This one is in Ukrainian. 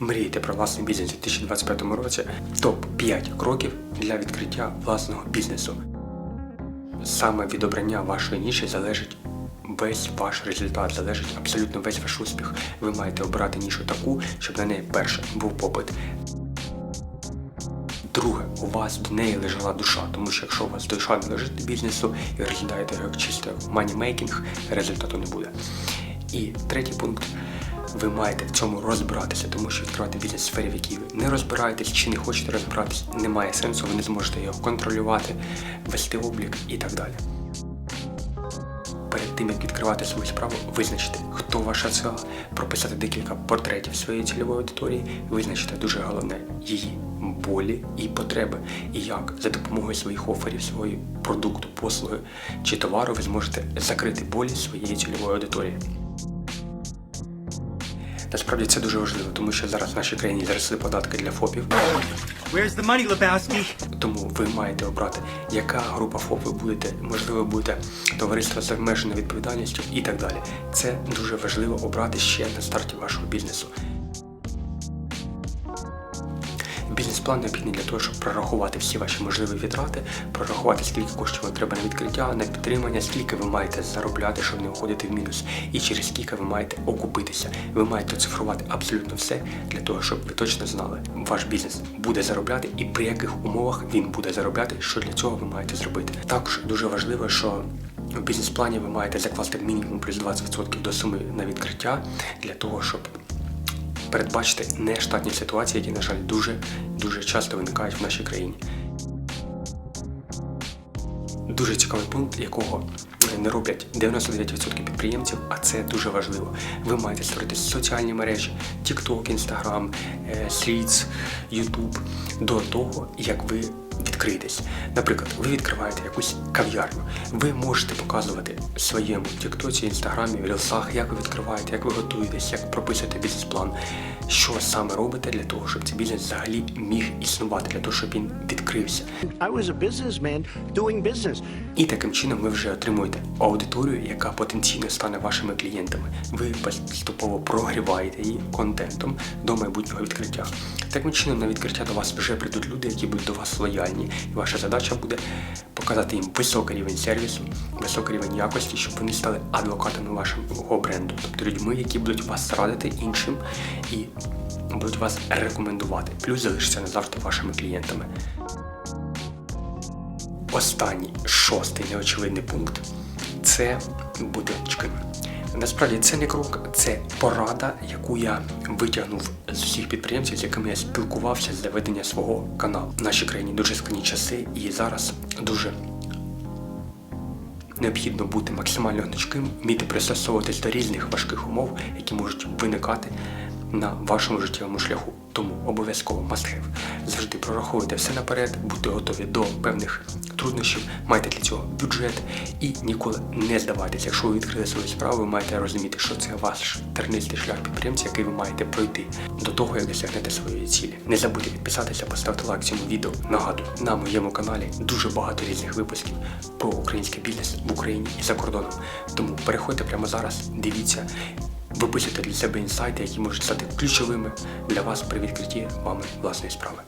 Мрієте про власний бізнес у 2025 році? Топ-5 кроків для відкриття власного бізнесу. Саме від обрання вашої ніші залежить весь ваш результат, залежить абсолютно весь ваш успіх. Ви маєте обрати нішу таку, щоб на неї перше був попит. Друге, у вас до неї лежала душа, тому що якщо у вас душа не лежить до бізнесу і розглядаєте як чисто манімейкінг, результату не буде. І третій пункт. Ви маєте в цьому розбиратися, тому що відкривати бізнес в сфері, в якій ви не розбираєтесь чи не хочете розбиратись, немає сенсу, ви не зможете його контролювати, вести облік і так далі. Перед тим як відкривати свою справу, визначити, хто ваша ціла, прописати декілька портретів своєї цільової аудиторії, визначити дуже головне її болі і потреби, і як за допомогою своїх оферів, свого продукту, послуги чи товару ви зможете закрити болі своєї цільової аудиторії. Насправді це дуже важливо, тому що зараз в нашій країні зросли податки для ФОПів, Where's the money, Lebowski? тому ви маєте обрати, яка група ФОП ви будете, можливо, будете товариство з обмеженою відповідальністю і так далі. Це дуже важливо обрати ще на старті вашого бізнесу. Бізнес-план необхідний для того, щоб прорахувати всі ваші можливі витрати, прорахувати, скільки коштів вам треба на відкриття, на підтримання, скільки ви маєте заробляти, щоб не входити в мінус, і через скільки ви маєте окупитися. Ви маєте оцифрувати абсолютно все для того, щоб ви точно знали, ваш бізнес буде заробляти і при яких умовах він буде заробляти, що для цього ви маєте зробити. Також дуже важливо, що в бізнес-плані ви маєте закласти мінімум плюс 20% до суми на відкриття для того, щоб передбачити нештатні ситуації, які, на жаль, дуже дуже часто виникають в нашій країні. Дуже цікавий пункт, якого не роблять 99% підприємців, а це дуже важливо. Ви маєте створити соціальні мережі, TikTok, Instagram, е, Threads, YouTube до того, як ви відкриєтесь. Наприклад, ви відкриваєте якусь кав'ярню. Ви можете показувати своєму Тіктоці, Інстаграмі, в рілсах, як ви відкриваєте, як ви готуєтесь, як прописуєте бізнес-план, що саме робите для того, щоб цей бізнес взагалі міг існувати, для того, щоб він відкрився. I was a businessman doing business. І таким чином ви вже отримуєте аудиторію, яка потенційно стане вашими клієнтами. Ви поступово прогріваєте її контентом до майбутнього відкриття. Таким чином, на відкриття до вас вже прийдуть люди, які будуть до вас лояльні. І ваша задача буде показати їм високий рівень сервісу, високий рівень якості, щоб вони стали адвокатами вашого бренду, тобто людьми, які будуть вас радити іншим і будуть вас рекомендувати. Плюс залишаться назавжди вашими клієнтами. Останній шостий неочевидний пункт це будиночки. Насправді це не крок, це порада, яку я витягнув з усіх підприємців, з якими я спілкувався для ведення свого каналу. В нашій країні дуже складні часи, і зараз дуже необхідно бути максимально гнучким, вміти пристосовуватись до різних важких умов, які можуть виникати на вашому життєвому шляху. Тому обов'язково must have. Завжди прораховуйте все наперед, будьте готові до певних труднощів, майте для цього бюджет і ніколи не здавайтеся. Якщо ви відкрили свою справу, ви маєте розуміти, що це ваш тернистий шлях підприємця, який ви маєте пройти до того, як досягнете своєї цілі. Не забудьте підписатися, поставити лайк цьому відео. Нагадую, на моєму каналі дуже багато різних випусків про український бізнес в Україні і за кордоном. Тому переходьте прямо зараз, дивіться. Виписуйте для себе інсайти, які можуть стати ключовими для вас при відкритті вами власної справи.